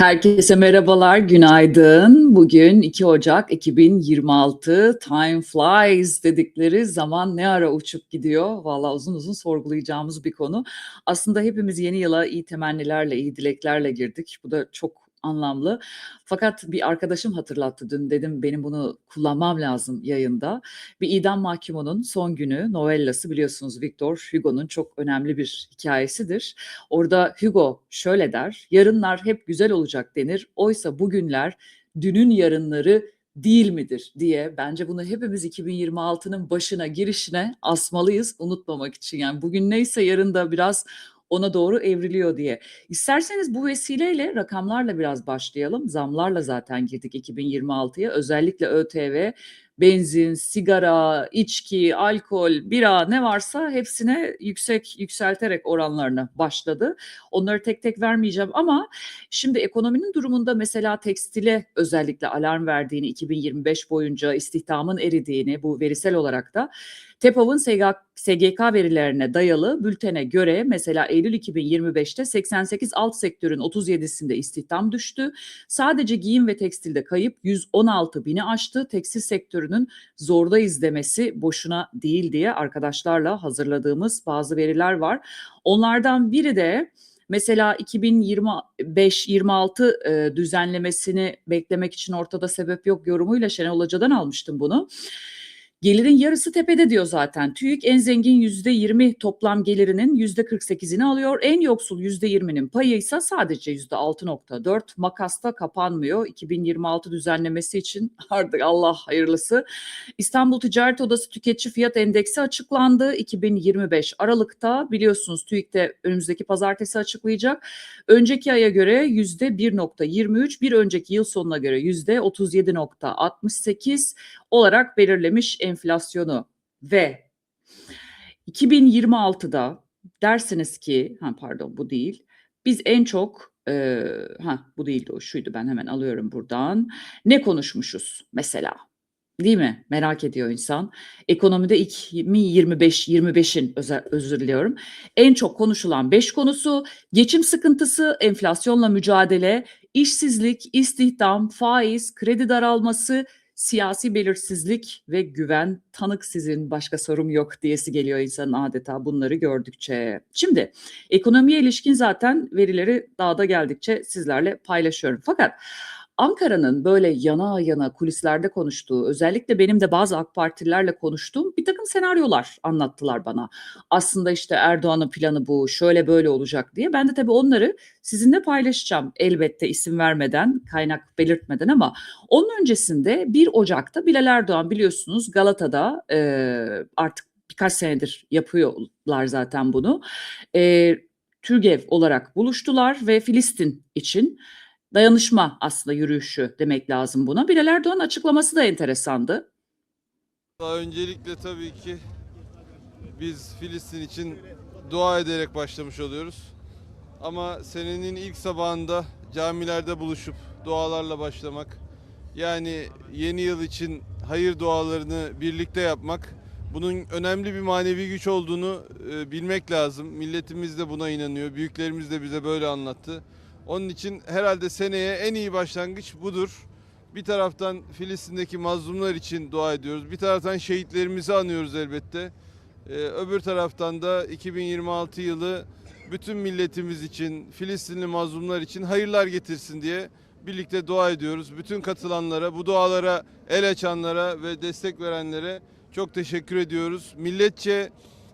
Herkese merhabalar, günaydın. Bugün 2 Ocak 2026. Time flies dedikleri zaman ne ara uçup gidiyor? Vallahi uzun uzun sorgulayacağımız bir konu. Aslında hepimiz yeni yıla iyi temennilerle, iyi dileklerle girdik. Bu da çok anlamlı. Fakat bir arkadaşım hatırlattı dün. Dedim benim bunu kullanmam lazım yayında. Bir idam mahkumunun son günü novellası biliyorsunuz Victor Hugo'nun çok önemli bir hikayesidir. Orada Hugo şöyle der, yarınlar hep güzel olacak denir. Oysa bugünler dünün yarınları değil midir diye bence bunu hepimiz 2026'nın başına girişine asmalıyız unutmamak için. Yani bugün neyse yarın da biraz ona doğru evriliyor diye. İsterseniz bu vesileyle rakamlarla biraz başlayalım. Zamlarla zaten girdik 2026'ya. Özellikle ÖTV, benzin, sigara, içki, alkol, bira ne varsa hepsine yüksek yükselterek oranlarını başladı. Onları tek tek vermeyeceğim ama şimdi ekonominin durumunda mesela tekstile özellikle alarm verdiğini 2025 boyunca istihdamın eridiğini bu verisel olarak da TEPAV'ın SGK verilerine dayalı bültene göre mesela Eylül 2025'te 88 alt sektörün 37'sinde istihdam düştü. Sadece giyim ve tekstilde kayıp 116 bini aştı. Tekstil sektörünün zordayız demesi boşuna değil diye arkadaşlarla hazırladığımız bazı veriler var. Onlardan biri de Mesela 2025-26 e, düzenlemesini beklemek için ortada sebep yok yorumuyla Şenol Hoca'dan almıştım bunu. Gelirin yarısı tepede diyor zaten. TÜİK en zengin yüzde yirmi toplam gelirinin yüzde kırk sekizini alıyor. En yoksul yüzde yirminin payı ise sadece yüzde altı nokta dört. Makasta kapanmıyor. 2026 düzenlemesi için artık Allah hayırlısı. İstanbul Ticaret Odası Tüketici Fiyat Endeksi açıklandı. 2025 Aralık'ta biliyorsunuz TÜİK de önümüzdeki pazartesi açıklayacak. Önceki aya göre yüzde 1.23, bir önceki yıl sonuna göre yüzde 37.68 olarak belirlemiş enflasyonu ve 2026'da dersiniz ki ha pardon bu değil. Biz en çok e, ha bu değildi o şuydu ben hemen alıyorum buradan. Ne konuşmuşuz mesela? Değil mi? Merak ediyor insan. Ekonomide 2025 25'in özür, diliyorum. En çok konuşulan 5 konusu geçim sıkıntısı enflasyonla mücadele işsizlik istihdam faiz kredi daralması siyasi belirsizlik ve güven tanık sizin başka sorum yok diyesi geliyor insanın adeta bunları gördükçe. Şimdi ekonomiye ilişkin zaten verileri daha da geldikçe sizlerle paylaşıyorum. Fakat Ankara'nın böyle yana yana kulislerde konuştuğu, özellikle benim de bazı AK Partililerle konuştuğum bir takım senaryolar anlattılar bana. Aslında işte Erdoğan'ın planı bu, şöyle böyle olacak diye. Ben de tabii onları sizinle paylaşacağım elbette isim vermeden, kaynak belirtmeden ama onun öncesinde 1 Ocak'ta Bilal Erdoğan biliyorsunuz Galata'da e, artık birkaç senedir yapıyorlar zaten bunu. E, TÜRGEV olarak buluştular ve Filistin için dayanışma aslında yürüyüşü demek lazım buna. Bilal Erdoğan açıklaması da enteresandı. Daha öncelikle tabii ki biz Filistin için dua ederek başlamış oluyoruz. Ama senenin ilk sabahında camilerde buluşup dualarla başlamak, yani yeni yıl için hayır dualarını birlikte yapmak, bunun önemli bir manevi güç olduğunu e, bilmek lazım. Milletimiz de buna inanıyor, büyüklerimiz de bize böyle anlattı. Onun için herhalde seneye en iyi başlangıç budur. Bir taraftan Filistin'deki mazlumlar için dua ediyoruz. Bir taraftan şehitlerimizi anıyoruz elbette. Ee, öbür taraftan da 2026 yılı bütün milletimiz için, Filistinli mazlumlar için hayırlar getirsin diye birlikte dua ediyoruz. Bütün katılanlara, bu dualara el açanlara ve destek verenlere çok teşekkür ediyoruz. Milletçe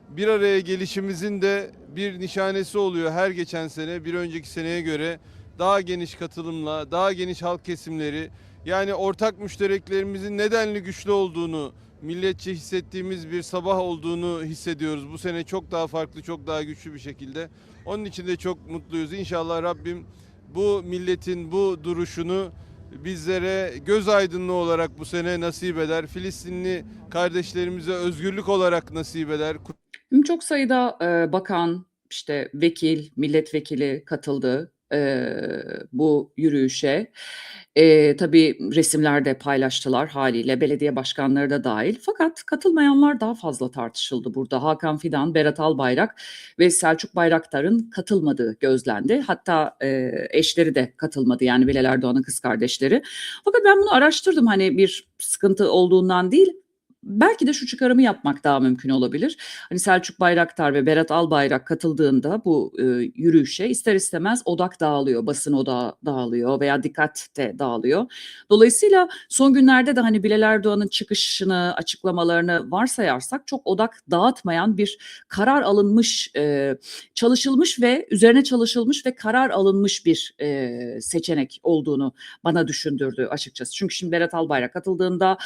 bir araya gelişimizin de bir nişanesi oluyor her geçen sene bir önceki seneye göre daha geniş katılımla, daha geniş halk kesimleri yani ortak müştereklerimizin nedenli güçlü olduğunu, milletçe hissettiğimiz bir sabah olduğunu hissediyoruz. Bu sene çok daha farklı, çok daha güçlü bir şekilde. Onun için de çok mutluyuz. İnşallah Rabbim bu milletin bu duruşunu bizlere göz aydınlığı olarak bu sene nasip eder. Filistinli kardeşlerimize özgürlük olarak nasip eder. Çok sayıda e, bakan, işte vekil, milletvekili katıldı. eee, bu yürüyüşe. Eee, tabii resimler de paylaştılar hâliyle, belediye başkanları da dâhil. Fakat katılmayanlar daha fazla tartışıldı burada. Hakan Fidan, Berat Albayrak ve Selçuk Bayraktar'ın katılmadığı gözlendi. Hatta, eee, eşleri de katılmadı, yani Bilal Erdoğan'ın kız kardeşleri. Fakat ben bunu araştırdım, hani, bir sıkıntı olduğundan değil, belki de şu çıkarımı yapmak daha mümkün olabilir. Hani, Selçuk Bayraktar ve Berat Albayrak katıldığında bu, eee, yürüyüşe ister istemez odak dağılıyor, basın odağı dağılıyor veya dikkat de dağılıyor. Dolayısıyla son günlerde de, hani, Bilal Erdoğan'ın çıkışını, açıklamalarını varsayarsak çok odak dağıtmayan bir karar alınmış, eee, çalışılmış ve üzerine çalışılmış ve karar alınmış bir, eee, seçenek olduğunu bana düşündürdü açıkçası. Çünkü şimdi Berat Albayrak katıldığında,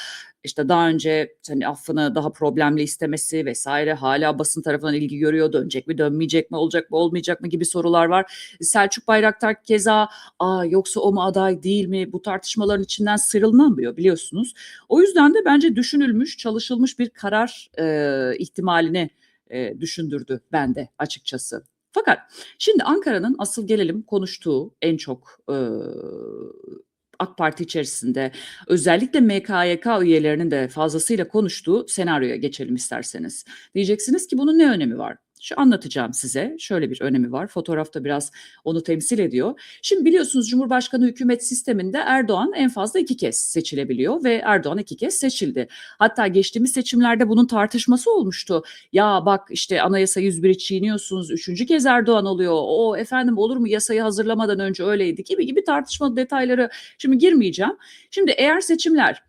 işte, daha önce, hani, affını daha problemli istemesi vs. hâlâ basın tarafından ilgi görüyor. Dönecek mi, dönmeyecek mi, olacak mı, olmayacak mı gibi sorular var. Selçuk Bayraktar keza, a, yoksa o mu aday, değil mi? Bu tartışmaların içinden sıyrılamıyor biliyorsunuz. O yüzden de bence düşünülmüş, çalışılmış bir karar, eee, ihtimalini, eee, düşündürdü bende açıkçası. Fakat şimdi Ankara'nın asıl gelelim konuştuğu en çok, ııı, AK Parti içerisinde özellikle MKYK üyelerinin de fazlasıyla konuştuğu senaryoya geçelim isterseniz. Diyeceksiniz ki bunun ne önemi var? Şu anlatacağım size. Şöyle bir önemi var. Fotoğrafta biraz onu temsil ediyor. Şimdi biliyorsunuz Cumhurbaşkanı hükümet sisteminde Erdoğan en fazla 2 kez seçilebiliyor ve Erdoğan 2 kez seçildi. Hatta geçtiğimiz seçimlerde bunun tartışması olmuştu. Ya bak işte Anayasa 101'i çiğniyorsunuz, 3. kez Erdoğan oluyor. O efendim olur mu yasayı hazırlamadan önce öyleydi gibi gibi tartışma detayları şimdi girmeyeceğim. Şimdi eğer seçimler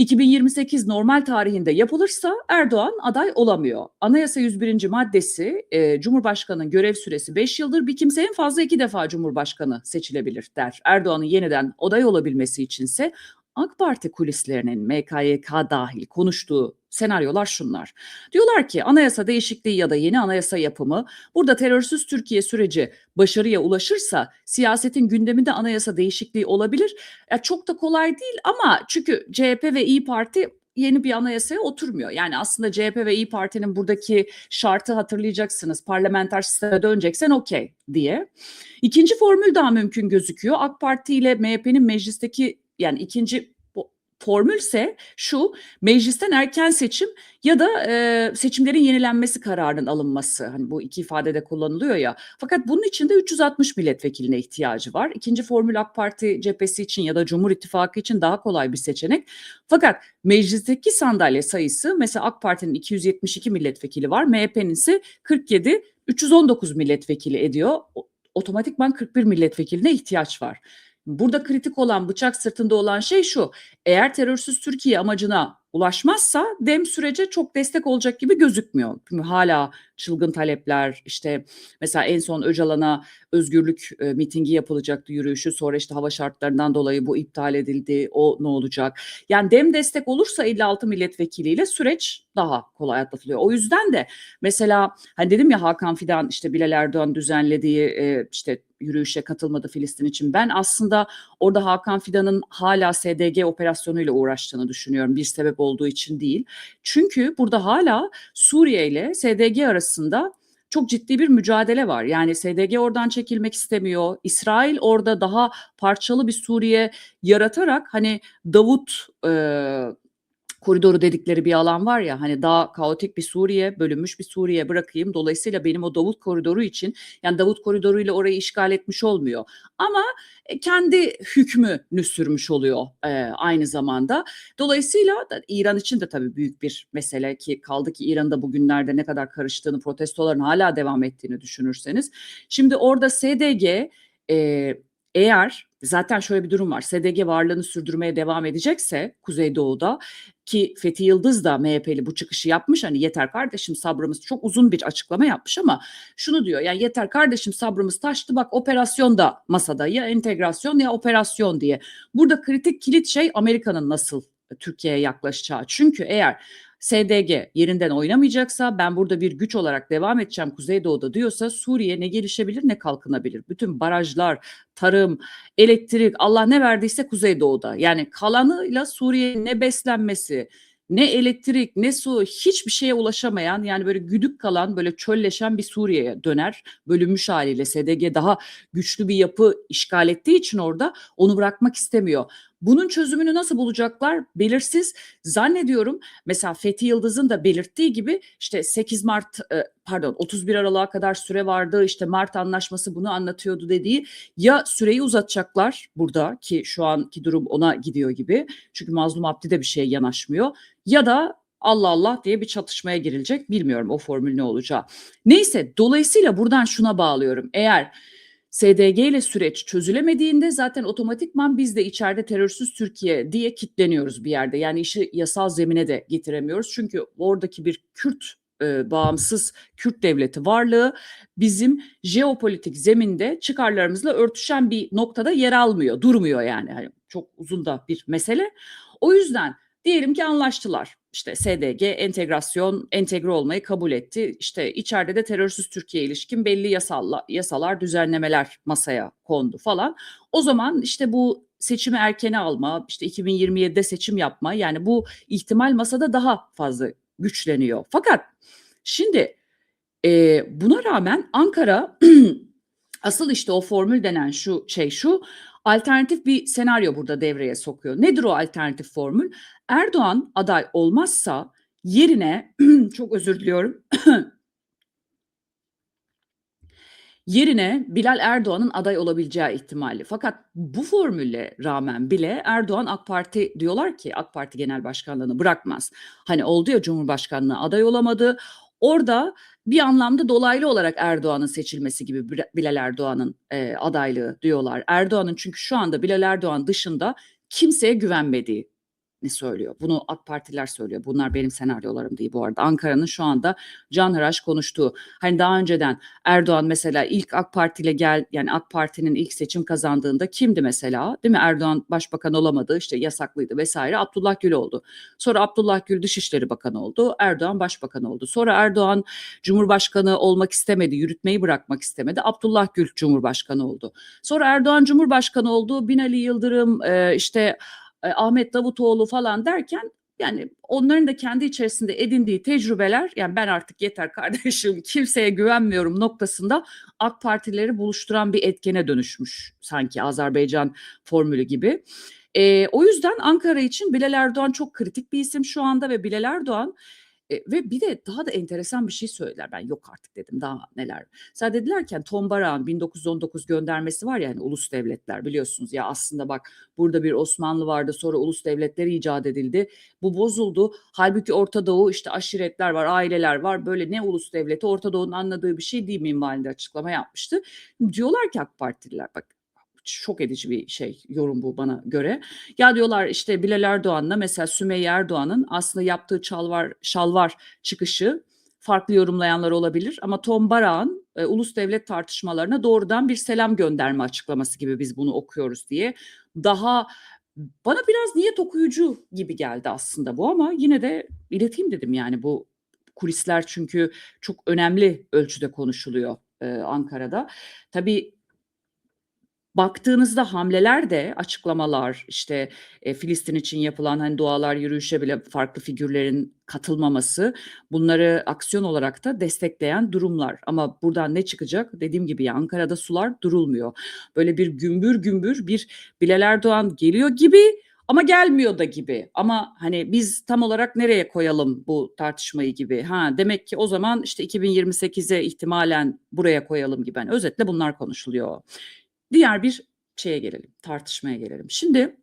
2028 normal tarihinde yapılırsa Erdoğan aday olamıyor. Anayasa 101. maddesi eee, Cumhurbaşkanı'nın görev süresi 5 yıldır bir kimse en fazla 2 defa Cumhurbaşkanı seçilebilir der. Erdoğan'ın yeniden aday olabilmesi içinse AK Parti kulislerinin MKYK dahil konuştuğu senaryolar şunlar. Diyorlar ki anayasa değişikliği ya da yeni anayasa yapımı burada terörsüz Türkiye süreci başarıya ulaşırsa siyasetin gündeminde anayasa değişikliği olabilir. Ya çok da kolay değil ama çünkü CHP ve İyi Parti yeni bir anayasaya oturmuyor. Yani aslında CHP ve İyi Parti'nin buradaki şartı hatırlayacaksınız. Parlamenter sisteme döneceksen okey diye. İkinci formül daha mümkün gözüküyor. AK Parti ile MHP'nin meclisteki yani ikinci formülse şu meclisten erken seçim ya da e, seçimlerin yenilenmesi kararının alınması. Hani bu iki ifadede kullanılıyor ya. Fakat bunun için de 360 milletvekiline ihtiyacı var. İkinci formül AK Parti cephesi için ya da Cumhur İttifakı için daha kolay bir seçenek. Fakat meclisteki sandalye sayısı mesela AK Parti'nin 272 milletvekili var. MHP'nin ise 47 319 milletvekili ediyor. Otomatikman 41 milletvekiline ihtiyaç var. Burada kritik olan bıçak sırtında olan şey şu. Eğer terörsüz Türkiye amacına ulaşmazsa dem sürece çok destek olacak gibi gözükmüyor. Çünkü hala çılgın talepler işte mesela en son Öcalan'a özgürlük e, mitingi yapılacaktı yürüyüşü sonra işte hava şartlarından dolayı bu iptal edildi. O ne olacak? Yani dem destek olursa 56 milletvekiliyle süreç daha kolay atlatılıyor. O yüzden de mesela hani dedim ya Hakan Fidan işte Bilal Erdoğan düzenlediği e, işte yürüyüşe katılmadı Filistin için. Ben aslında orada Hakan Fidan'ın hala SDG operasyonuyla uğraştığını düşünüyorum. Bir sebep olduğu için değil. Çünkü burada hala Suriye ile SDG arasında çok ciddi bir mücadele var. Yani SDG oradan çekilmek istemiyor. İsrail orada daha parçalı bir Suriye yaratarak hani Davut e, koridoru dedikleri bir alan var ya hani daha kaotik bir Suriye, bölünmüş bir Suriye bırakayım. Dolayısıyla benim o Davut koridoru için yani Davut koridoru ile orayı işgal etmiş olmuyor. Ama e, kendi hükmünü sürmüş oluyor e, aynı zamanda. Dolayısıyla İran için de tabii büyük bir mesele ki kaldı ki İran'da bugünlerde ne kadar karıştığını, protestoların hala devam ettiğini düşünürseniz. Şimdi orada SDG e, eğer zaten şöyle bir durum var. SDG varlığını sürdürmeye devam edecekse Kuzeydoğu'da ki Fethi Yıldız da MHP'li bu çıkışı yapmış. Hani yeter kardeşim sabrımız çok uzun bir açıklama yapmış ama şunu diyor. Yani yeter kardeşim sabrımız taştı bak operasyon da masada ya entegrasyon ya operasyon diye. Burada kritik kilit şey Amerika'nın nasıl Türkiye'ye yaklaşacağı. Çünkü eğer SDG yerinden oynamayacaksa ben burada bir güç olarak devam edeceğim Kuzeydoğu'da diyorsa Suriye ne gelişebilir ne kalkınabilir. Bütün barajlar, tarım, elektrik Allah ne verdiyse Kuzeydoğu'da. Yani kalanıyla Suriye'nin ne beslenmesi, ne elektrik ne su hiçbir şeye ulaşamayan yani böyle güdük kalan böyle çölleşen bir Suriye'ye döner. Bölünmüş haliyle SDG daha güçlü bir yapı işgal ettiği için orada onu bırakmak istemiyor. Bunun çözümünü nasıl bulacaklar belirsiz. Zannediyorum mesela Fethi Yıldız'ın da belirttiği gibi işte 8 Mart e, pardon 31 Aralık'a kadar süre vardı işte Mart anlaşması bunu anlatıyordu dediği ya süreyi uzatacaklar burada ki şu anki durum ona gidiyor gibi çünkü Mazlum Abdi de bir şeye yanaşmıyor ya da Allah Allah diye bir çatışmaya girilecek bilmiyorum o formül ne olacağı. Neyse dolayısıyla buradan şuna bağlıyorum eğer SDG ile süreç çözülemediğinde zaten otomatikman biz de içeride terörsüz Türkiye diye kitleniyoruz bir yerde. Yani işi yasal zemine de getiremiyoruz. Çünkü oradaki bir Kürt e, bağımsız Kürt devleti varlığı bizim jeopolitik zeminde çıkarlarımızla örtüşen bir noktada yer almıyor, durmuyor yani. Hani çok uzun da bir mesele. O yüzden diyelim ki anlaştılar. İşte SDG entegrasyon, entegre olmayı kabul etti. İşte içeride de terörsüz Türkiye ilişkin belli yasalla, yasalar, düzenlemeler masaya kondu falan. O zaman işte bu seçimi erkene alma, işte 2027'de seçim yapma yani bu ihtimal masada daha fazla güçleniyor. Fakat şimdi e, buna rağmen Ankara asıl işte o formül denen şu şey şu alternatif bir senaryo burada devreye sokuyor. Nedir o alternatif formül? Erdoğan aday olmazsa yerine çok özür diliyorum. yerine Bilal Erdoğan'ın aday olabileceği ihtimali. Fakat bu formülle rağmen bile Erdoğan AK Parti diyorlar ki AK Parti Genel Başkanlığını bırakmaz. Hani oldu ya Cumhurbaşkanlığı aday olamadı. Orada bir anlamda dolaylı olarak Erdoğan'ın seçilmesi gibi Bilal Erdoğan'ın e, adaylığı diyorlar. Erdoğan'ın çünkü şu anda Bilal Erdoğan dışında kimseye güvenmediği ne söylüyor. Bunu AK Partiler söylüyor. Bunlar benim senaryolarım değil bu arada. Ankara'nın şu anda Can Hıraş konuştuğu. Hani daha önceden Erdoğan mesela ilk AK Parti ile gel yani AK Parti'nin ilk seçim kazandığında kimdi mesela? Değil mi? Erdoğan başbakan olamadı. işte yasaklıydı vesaire. Abdullah Gül oldu. Sonra Abdullah Gül Dışişleri Bakanı oldu. Erdoğan başbakan oldu. Sonra Erdoğan Cumhurbaşkanı olmak istemedi. Yürütmeyi bırakmak istemedi. Abdullah Gül Cumhurbaşkanı oldu. Sonra Erdoğan Cumhurbaşkanı oldu. Binali Yıldırım işte Ahmet Davutoğlu falan derken yani onların da kendi içerisinde edindiği tecrübeler yani ben artık yeter kardeşim kimseye güvenmiyorum noktasında AK Partileri buluşturan bir etkene dönüşmüş sanki Azerbaycan formülü gibi. E, o yüzden Ankara için Bilal Erdoğan çok kritik bir isim şu anda ve Bilal Erdoğan e, ve bir de daha da enteresan bir şey söylediler. Ben yok artık dedim daha neler. Sen dediler ki Tom Barak'ın 1919 göndermesi var ya hani ulus devletler biliyorsunuz ya aslında bak burada bir Osmanlı vardı sonra ulus devletleri icat edildi. Bu bozuldu. Halbuki Orta Doğu işte aşiretler var, aileler var. Böyle ne ulus devleti Orta Doğu'nun anladığı bir şey değil minvalinde açıklama yapmıştı. Diyorlar ki AK Partililer bak şok edici bir şey yorum bu bana göre. Ya diyorlar işte Bilal Erdoğan'la mesela Sümeyye Erdoğan'ın aslında yaptığı çalvar, şalvar çıkışı farklı yorumlayanlar olabilir ama Tom Barak'ın e, ulus devlet tartışmalarına doğrudan bir selam gönderme açıklaması gibi biz bunu okuyoruz diye daha bana biraz niyet okuyucu gibi geldi aslında bu ama yine de ileteyim dedim yani bu kulisler çünkü çok önemli ölçüde konuşuluyor e, Ankara'da. Tabii baktığınızda hamleler de açıklamalar işte e, Filistin için yapılan hani dualar yürüyüşe bile farklı figürlerin katılmaması bunları aksiyon olarak da destekleyen durumlar. Ama buradan ne çıkacak? Dediğim gibi Ankara'da sular durulmuyor. Böyle bir gümbür gümbür bir Bilal Erdoğan geliyor gibi ama gelmiyor da gibi. Ama hani biz tam olarak nereye koyalım bu tartışmayı gibi. Ha demek ki o zaman işte 2028'e ihtimalen buraya koyalım gibi. Yani özetle bunlar konuşuluyor. Diğer bir şeye gelelim, tartışmaya gelelim. Şimdi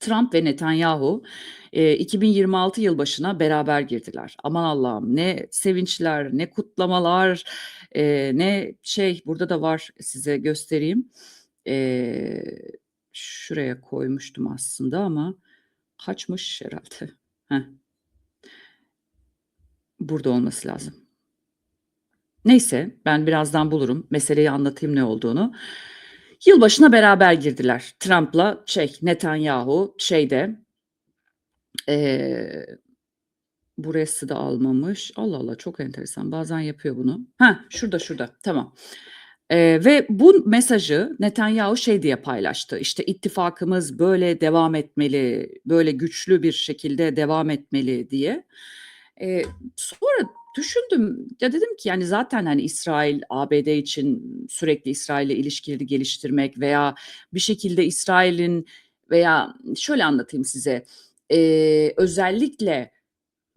Trump ve Netanyahu e, 2026 yılbaşına beraber girdiler. Aman Allah'ım ne sevinçler, ne kutlamalar, e, ne şey burada da var size göstereyim. E, şuraya koymuştum aslında ama kaçmış herhalde. Heh. Burada olması lazım. Neyse ben birazdan bulurum. Meseleyi anlatayım ne olduğunu. Yılbaşına beraber girdiler. Trump'la şey Netanyahu şeyde eee burası da almamış. Allah Allah çok enteresan. Bazen yapıyor bunu. Ha şurada şurada. Tamam. Eee, ve bu mesajı Netanyahu şey diye paylaştı, işte, "İttifakımız böyle devam etmeli, böyle güçlü bir şekilde devam etmeli." diye. Eee, sonra düşündüm, ya dedim ki, yani, zaten, hani, İsrail, ABD için sürekli İsrail'le ilişkileri geliştirmek veya bir şekilde İsrail'in veya şöyle anlatayım size, eee, özellikle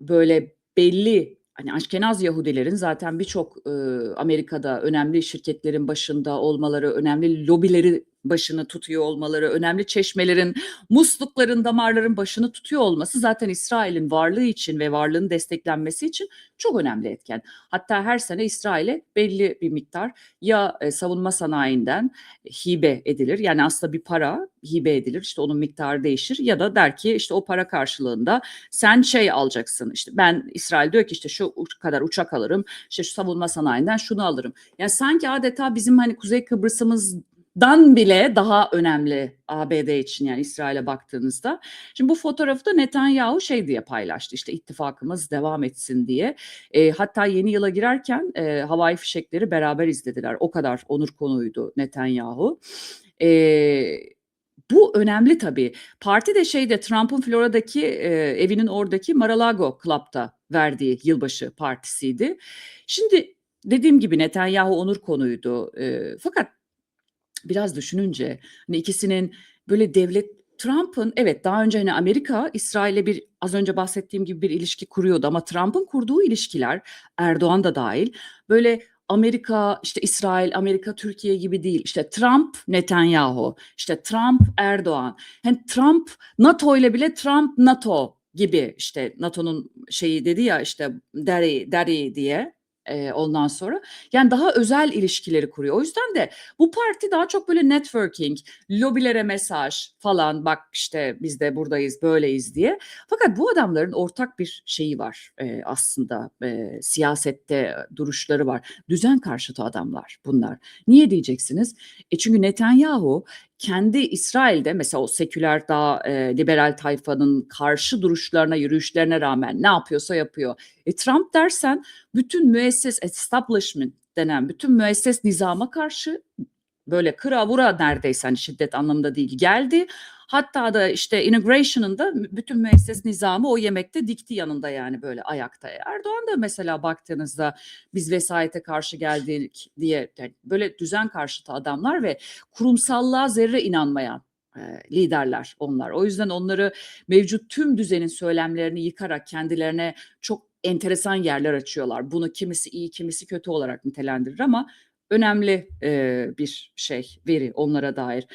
böyle belli, hani, Aşkenaz Yahudilerin zaten birçok, ııı, Amerika'da önemli şirketlerin başında olmaları, önemli lobileri başını tutuyor olmaları, önemli çeşmelerin, muslukların, damarların başını tutuyor olması zaten İsrail'in varlığı için ve varlığının desteklenmesi için çok önemli etken. Hatta her sene İsrail'e belli bir miktar ya, eee, savunma sanayinden hibe edilir, yani, aslında bir para hibe edilir, işte, onun miktarı değişir ya da der ki, işte, o para karşılığında sen şey alacaksın, işte, ben İsrail diyor ki, işte, şu kadar uçak alırım, işte, şu savunma sanayinden şunu alırım. Yani, sanki adeta bizim, hani, Kuzey Kıbrıs'ımızdan bile daha önemli ABD için, yani, İsrail'e baktığınızda. Şimdi bu fotoğrafı da Netanyahu şey diye paylaştı, işte, "İttifakımız devam etsin." diye. Eee, hatta yeni yıla girerken, eee, havai fişekleri beraber izlediler. O kadar onur konuğuydu Netanyahu. Eee, bu önemli tabii. Parti de şeyde, Trump'ın Florida'daki, eee, evinin oradaki Mar-a-Lago Club'da verdiği yılbaşı partisiydi. Şimdi dediğim gibi Netanyahu onur konuğuydu. Eee, fakat biraz düşününce, hani, ikisinin böyle devlet Trump'ın evet, daha önce, hani, Amerika İsrail'le bir az önce bahsettiğim gibi bir ilişki kuruyordu ama Trump'ın kurduğu ilişkiler, Erdoğan da dâhil, böyle Amerika, işte, İsrail, Amerika, Türkiye gibi değil. İşte, Trump, Netanyahu, işte, Trump, Erdoğan. Hani, Trump NATO'yla bile Trump, NATO gibi, işte, NATO'nun şeyi dedi ya, işte, daddy, daddy diye, eee, ondan sonra. Yani, daha özel ilişkileri kuruyor. O yüzden de bu parti daha çok böyle networking, lobilere mesaj falan, bak, işte, biz de buradayız, böyleyiz diye. Fakat bu adamların ortak bir şeyi var, eee, aslında, eee, siyasette duruşları var. Düzen karşıtı adamlar bunlar. Niye diyeceksiniz? E, çünkü Netanyahu kendi İsrail'de mesela o seküler, daha, eee, liberal tayfanın karşı duruşlarına, yürüyüşlerine rağmen ne yapıyorsa yapıyor. E, Trump dersen bütün müesses establishment denen bütün müesses nizama karşı böyle kıra vura neredeyse, hani, şiddet anlamında değil, geldi. Hatta da, işte, inauguration'ında bütün müesses nizamı o yemekte dikti yanında, yani, böyle ayakta. Erdoğan da mesela baktığınızda biz vesayete karşı geldik diye, hani, böyle düzen karşıtı adamlar ve kurumsallığa zerre inanmayan, eee, liderler onlar. O yüzden onları mevcut tüm düzenin söylemlerini yıkarak kendilerine çok enteresan yerler açıyorlar. Bunu kimisi iyi, kimisi kötü olarak nitelendirir ama önemli, eee, bir şey, veri onlara dair.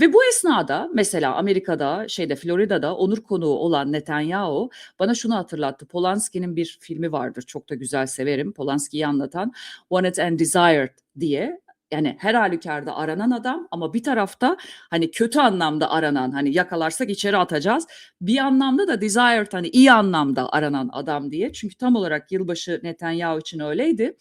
Ve bu esnada mesela Amerika'da, şeyde, Florida'da onur konuğu olan Netanyahu bana şunu hatırlattı. Polanski'nin bir filmi vardır, çok da güzel severim. Polanski'yi anlatan Wanted and Desired diye. Yani, her hâlükârda aranan adam ama bir tarafta, hani, kötü anlamda aranan, hani, yakalarsak içeri atacağız. Bir anlamda da desired, hani, iyi anlamda aranan adam diye. Çünkü tam olarak yılbaşı Netanyahu için öyleydi.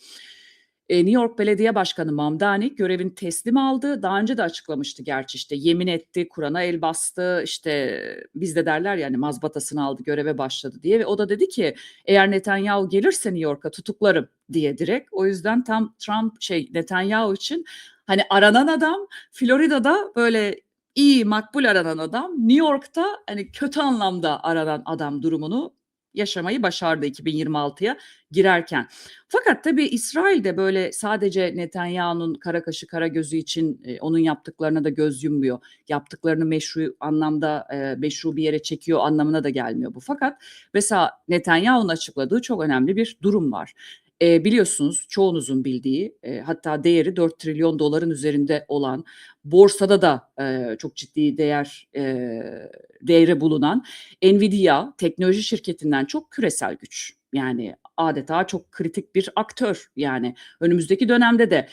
Eee, New York Belediye Başkanı Mamdani görevini teslim aldı. Daha önce de açıklamıştı gerçi, işte, yemin etti, Kur'an'a el bastı, işte, bizde derler ya, hani, mazbatasını aldı, göreve başladı diye ve o da dedi ki, "Eğer Netanyahu gelirse New York'a tutuklarım." diye direkt. O yüzden tam Trump şey, Netanyahu için, hani, aranan adam, Florida'da böyle iyi, makbul aranan adam, New York'ta, hani, kötü anlamda aranan adam durumunu yaşamayı başardı 2026'ya girerken. Fakat tabii İsrail de böyle sadece Netanyahu'nun kara kaşı kara gözü için, eee, onun yaptıklarına da göz yummuyor. Yaptıklarını meşru anlamda, eee, meşru bir yere çekiyor anlamına da gelmiyor bu. Fakat mesela Netanyahu'nun açıkladığı çok önemli bir durum var. Eee, biliyorsunuz çoğunuzun bildiği, eee, hatta değeri $4 trilyon doların üzerinde olan, borsada da, eee, çok ciddi değer, eee, değeri bulunan Nvidia teknoloji şirketinden çok küresel güç. Yani adeta çok kritik bir aktör, yani. Önümüzdeki dönemde de.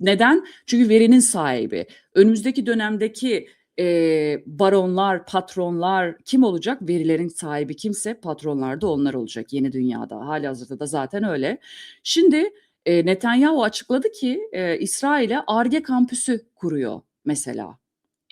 Neden? Çünkü verinin sahibi. Önümüzdeki dönemdeki, eee, baronlar, patronlar kim olacak? Verilerin sahibi kimse patronlar da onlar olacak yeni dünyada. Hâlihazırda da zaten öyle. Şimdi, eee, Netanyahu açıkladı ki, eee, İsrail'e Ar-Ge kampüsü kuruyor mesela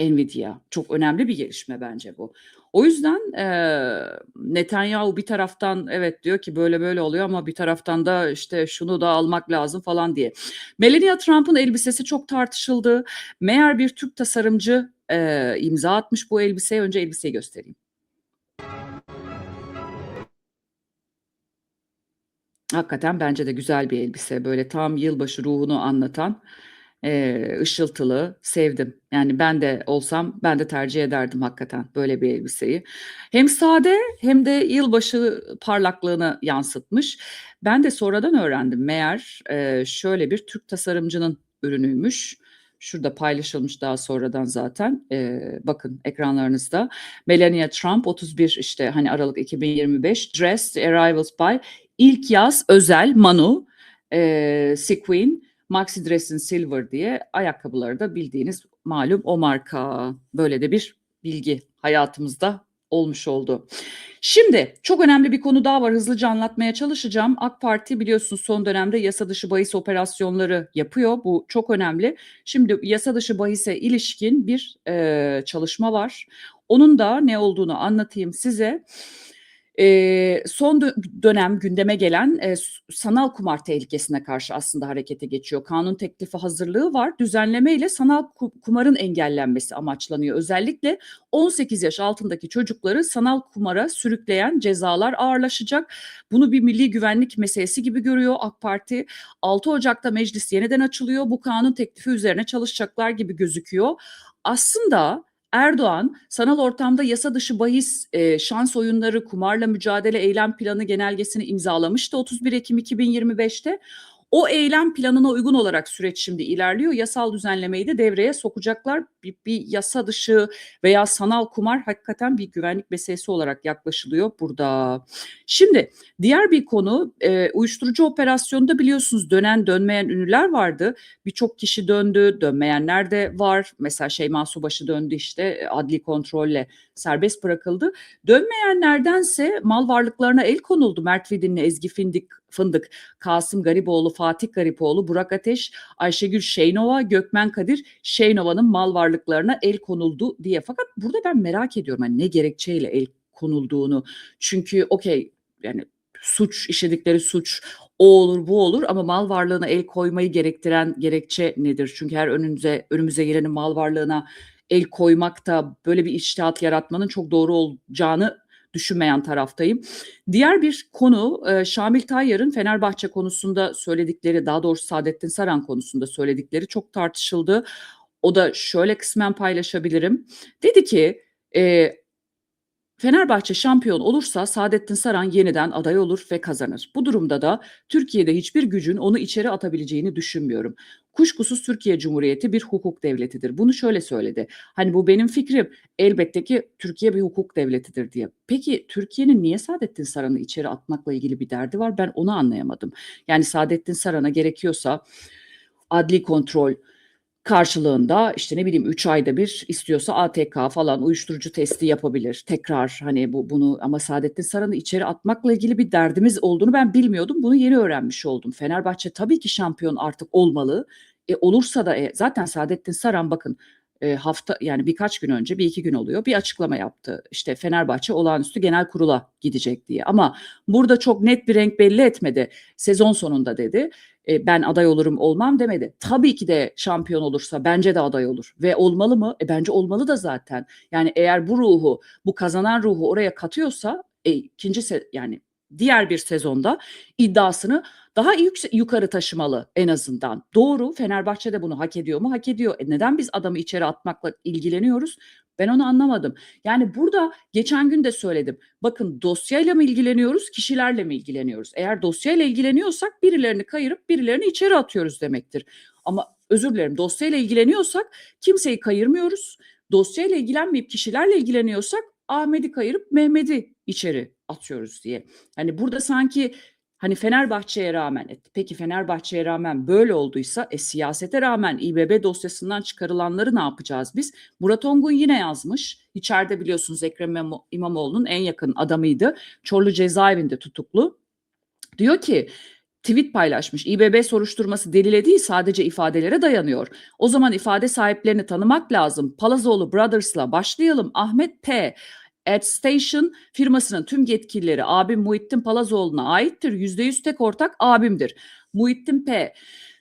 Nvidia. Çok önemli bir gelişme bence bu. O yüzden eee, Netanyahu bir taraftan evet diyor ki böyle böyle oluyor ama bir taraftan da işte şunu da almak lazım falan diye. Melania Trump'ın elbisesi çok tartışıldı. Meğer bir Türk tasarımcı eee, imza atmış bu elbiseye. Önce elbiseyi göstereyim. Hakikaten bence de güzel bir elbise. Böyle tam yılbaşı ruhunu anlatan eee, ışıltılı, sevdim. Yani ben de olsam ben de tercih ederdim hakikaten böyle bir elbiseyi. Hem sade hem de yılbaşı parlaklığını yansıtmış. Ben de sonradan öğrendim. Meğer eee, şöyle bir Türk tasarımcının ürünüymüş. Şurada paylaşılmış daha sonradan zaten. Eee, bakın ekranlarınızda. Melania Trump 31 işte hani Aralık 2025 Dressed Arrivals by İlk yaz özel Manu, eee, Sequin, Maxi Dress'in Silver diye ayakkabıları da bildiğiniz malum o marka. Böyle de bir bilgi hayatımızda olmuş oldu. Şimdi çok önemli bir konu daha var. Hızlıca anlatmaya çalışacağım. AK Parti biliyorsunuz son dönemde yasa dışı bahis operasyonları yapıyor. Bu çok önemli. Şimdi yasa dışı bahise ilişkin bir eee, çalışma var. Onun da ne olduğunu anlatayım size. Son dö- dönem gündeme gelen sanal kumar tehlikesine karşı aslında harekete geçiyor. Kanun teklifi hazırlığı var. Düzenleme ile sanal ku- kumarın engellenmesi amaçlanıyor. Özellikle 18 yaş altındaki çocukları sanal kumara sürükleyen cezalar ağırlaşacak. Bunu bir milli güvenlik meselesi gibi görüyor AK Parti. 6 Ocak'ta meclis yeniden açılıyor. Bu kanun teklifi üzerine çalışacaklar gibi gözüküyor. Aslında Erdoğan sanal ortamda yasa dışı bahis, eee, şans oyunları, kumarla mücadele eylem planı genelgesini imzalamıştı 31 Ekim 2025'te. O eylem planına uygun olarak süreç şimdi ilerliyor. Yasal düzenlemeyi de devreye sokacaklar. Bir, bir yasa dışı veya sanal kumar hakikaten bir güvenlik meselesi olarak yaklaşılıyor burada. Şimdi diğer bir konu eee, uyuşturucu operasyonunda biliyorsunuz dönen dönmeyen ünlüler vardı. Birçok kişi döndü, dönmeyenler de var. Mesela Şeyma Subaşı döndü işte e, adli kontrolle serbest bırakıldı. Dönmeyenlerdense mal varlıklarına el konuldu. Mert Vidinli, Ezgi Findik, Fındık, Kasım Garipoğlu, Fatih Garipoğlu, Burak Ateş, Ayşegül Şeynova, Gökmen Kadir, Şeynova'nın mal varlıklarına el konuldu diye. Fakat burada ben merak ediyorum hani ne gerekçeyle el konulduğunu. Çünkü okey yani suç işledikleri suç o olur bu olur ama mal varlığına el koymayı gerektiren gerekçe nedir? Çünkü her önümüze önümüze gelenin mal varlığına el koymak da böyle bir içtihat yaratmanın çok doğru olacağını düşünmeyen taraftayım. Diğer bir konu e, Şamil Tayyar'ın Fenerbahçe konusunda söyledikleri, daha doğrusu Saadettin Saran konusunda söyledikleri çok tartışıldı. O da şöyle kısmen paylaşabilirim. Dedi ki e, Fenerbahçe şampiyon olursa Saadettin Saran yeniden aday olur ve kazanır. Bu durumda da Türkiye'de hiçbir gücün onu içeri atabileceğini düşünmüyorum. Kuşkusuz Türkiye Cumhuriyeti bir hukuk devletidir. Bunu şöyle söyledi. Hani bu benim fikrim. Elbette ki Türkiye bir hukuk devletidir diye. Peki Türkiye'nin niye Saadettin Saran'ı içeri atmakla ilgili bir derdi var? Ben onu anlayamadım. Yani Saadettin Saran'a gerekiyorsa adli kontrol, karşılığında işte ne bileyim 3 ayda bir istiyorsa ATK falan uyuşturucu testi yapabilir. Tekrar hani bu bunu ama Saadettin Saran'ı içeri atmakla ilgili bir derdimiz olduğunu ben bilmiyordum. Bunu yeni öğrenmiş oldum. Fenerbahçe tabii ki şampiyon artık olmalı. E, olursa da e, zaten Saadettin Saran bakın hafta yani birkaç gün önce bir iki gün oluyor bir açıklama yaptı. İşte Fenerbahçe olağanüstü genel kurula gidecek diye. Ama burada çok net bir renk belli etmedi. Sezon sonunda dedi e, ben aday olurum olmam demedi. Tabii ki de şampiyon olursa bence de aday olur. Ve olmalı mı? E, bence olmalı da zaten. Yani eğer bu ruhu, bu kazanan ruhu oraya katıyorsa e, ikinci se- yani diğer bir sezonda iddiasını daha yüksek, yukarı taşımalı en azından. Doğru Fenerbahçe de bunu hak ediyor mu? Hak ediyor. E, neden biz adamı içeri atmakla ilgileniyoruz? Ben onu anlamadım. Yani burada geçen gün de söyledim. Bakın dosyayla mı ilgileniyoruz, kişilerle mi ilgileniyoruz? Eğer dosyayla ilgileniyorsak birilerini kayırıp birilerini içeri atıyoruz demektir. Ama özür dilerim dosyayla ilgileniyorsak kimseyi kayırmıyoruz. Dosyayla ilgilenmeyip kişilerle ilgileniyorsak Ahmet'i kayırıp Mehmet'i içeri atıyoruz diye. Hani burada sanki hani Fenerbahçe'ye rağmen e, peki Fenerbahçe'ye rağmen böyle olduysa e, siyasete rağmen İBB dosyasından çıkarılanları ne yapacağız biz? Murat Ongun yine yazmış. İçeride biliyorsunuz Ekrem İmamo- İmamoğlu'nun en yakın adamıydı. Çorlu cezaevinde tutuklu. Diyor ki tweet paylaşmış. İBB soruşturması delile değil sadece ifadelere dayanıyor. O zaman ifade sahiplerini tanımak lazım. Palazoğlu Brothers'la başlayalım. Ahmet P. AdStation firmasının tüm yetkilileri abim Muhittin Palazoğlu'na aittir. %100 tek ortak abimdir. Muhittin P.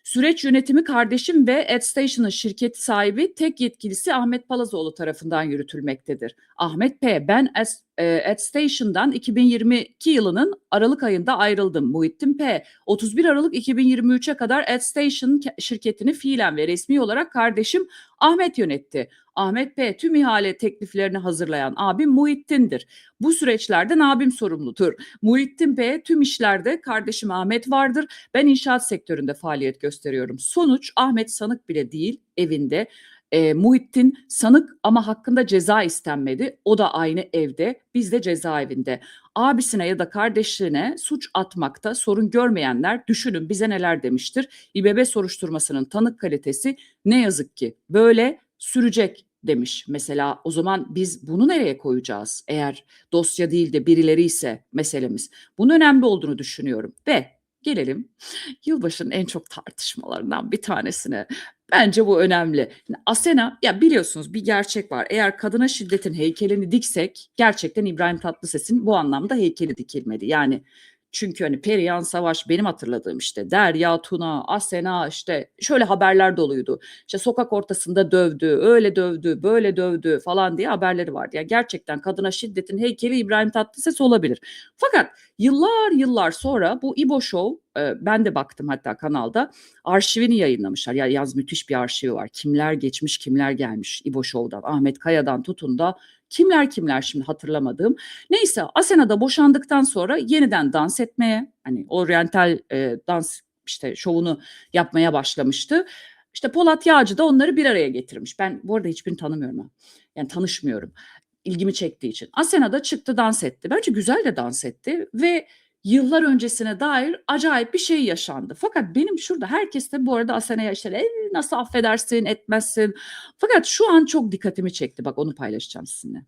Süreç yönetimi kardeşim ve AdStation'ın şirket sahibi tek yetkilisi Ahmet Palazoğlu tarafından yürütülmektedir. Ahmet P. Ben Ad- e, AdStation'dan 2022 yılının Aralık ayında ayrıldım. Muhittin P. 31 Aralık 2023'e kadar AdStation ke- şirketini fiilen ve resmi olarak kardeşim Ahmet yönetti. Ahmet P. tüm ihale tekliflerini hazırlayan abim Muhittin'dir. Bu süreçlerden abim sorumludur. Muhittin P. tüm işlerde kardeşim Ahmet vardır. Ben inşaat sektöründe faaliyet gösteriyorum. Sonuç Ahmet sanık bile değil evinde. E, Muhittin sanık ama hakkında ceza istenmedi. O da aynı evde, biz de cezaevinde. Abisine ya da kardeşine suç atmakta sorun görmeyenler düşünün bize neler demiştir. İBB soruşturmasının tanık kalitesi ne yazık ki böyle sürecek demiş. Mesela o zaman biz bunu nereye koyacağız? Eğer dosya değil de birileri ise meselemiz. Bunun önemli olduğunu düşünüyorum. Ve gelelim yılbaşının en çok tartışmalarından bir tanesine. Bence bu önemli. Asena ya biliyorsunuz bir gerçek var. Eğer kadına şiddetin heykelini diksek gerçekten İbrahim Tatlıses'in bu anlamda heykeli dikilmedi. Yani çünkü hani Perihan Savaş benim hatırladığım işte Derya Tuna, Asena işte şöyle haberler doluydu. İşte sokak ortasında dövdü, öyle dövdü, böyle dövdü falan diye haberleri vardı. Yani gerçekten kadına şiddetin heykeli İbrahim Tatlıses olabilir. Fakat yıllar yıllar sonra bu İbo Show e, ben de baktım hatta kanalda arşivini yayınlamışlar. Ya yaz müthiş bir arşivi var. Kimler geçmiş, kimler gelmiş İbo Show'dan, Ahmet Kaya'dan tutun da kimler kimler şimdi hatırlamadığım. Neyse Asena'da boşandıktan sonra yeniden dans etmeye hani oryantal e, dans işte şovunu yapmaya başlamıştı. İşte Polat Yağcı da onları bir araya getirmiş. Ben bu arada hiçbirini tanımıyorum. Yani tanışmıyorum. İlgimi çektiği için. Asena da çıktı dans etti. Bence güzel de dans etti ve yıllar öncesine dair acayip bir şey yaşandı. Fakat benim şurada herkes de bu arada Asena'ya işte "Ey, nasıl affedersin etmezsin. Fakat şu an çok dikkatimi çekti. Bak onu paylaşacağım sizinle.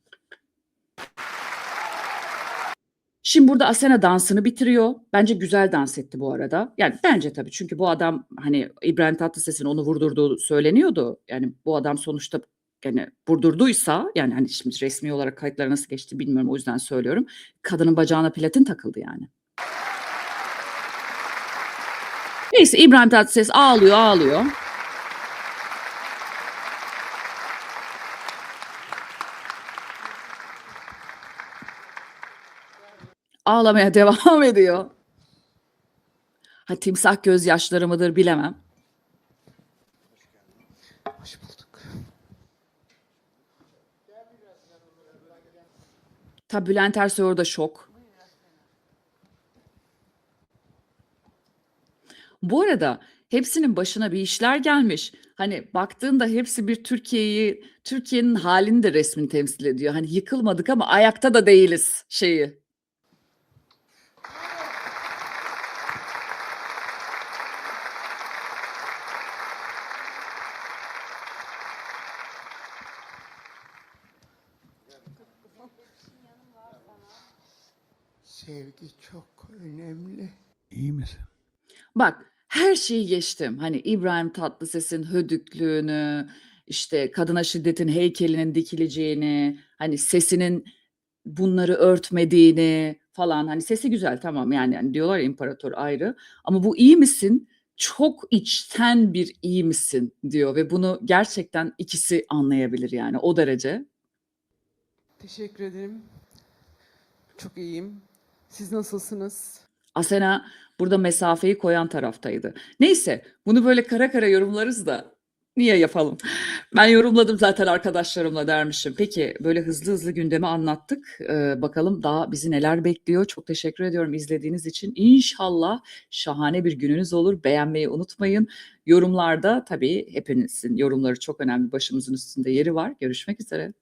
Şimdi burada Asena dansını bitiriyor. Bence güzel dans etti bu arada. Yani bence tabii çünkü bu adam hani İbrahim Tatlıses'in onu vurdurduğu söyleniyordu. Yani bu adam sonuçta yani vurdurduysa yani hani şimdi resmi olarak kayıtlara nasıl geçti bilmiyorum o yüzden söylüyorum. Kadının bacağına platin takıldı yani. Neyse İbrahim Tatlıses ağlıyor ağlıyor. Ağlamaya devam ediyor. Ha timsah gözyaşları mıdır bilemem. Tabii Bülent Ersoy orada şok. Bu arada hepsinin başına bir işler gelmiş. Hani baktığında hepsi bir Türkiye'yi, Türkiye'nin halini de resmin temsil ediyor. Hani yıkılmadık ama ayakta da değiliz şeyi. Sevgi çok önemli. İyi misin? Bak her şeyi geçtim. Hani İbrahim Tatlıses'in hödüklüğünü, işte kadına şiddetin heykelinin dikileceğini, hani sesinin bunları örtmediğini falan. Hani sesi güzel tamam yani, hani diyorlar imparator ayrı ama bu iyi misin? Çok içten bir iyi misin diyor ve bunu gerçekten ikisi anlayabilir yani o derece. Teşekkür ederim. Çok iyiyim. Siz nasılsınız? Asena burada mesafeyi koyan taraftaydı. Neyse bunu böyle kara kara yorumlarız da niye yapalım? Ben yorumladım zaten arkadaşlarımla dermişim. Peki böyle hızlı hızlı gündemi anlattık. Ee, bakalım daha bizi neler bekliyor. Çok teşekkür ediyorum izlediğiniz için. İnşallah şahane bir gününüz olur. Beğenmeyi unutmayın. Yorumlarda tabii hepinizin yorumları çok önemli. Başımızın üstünde yeri var. Görüşmek üzere.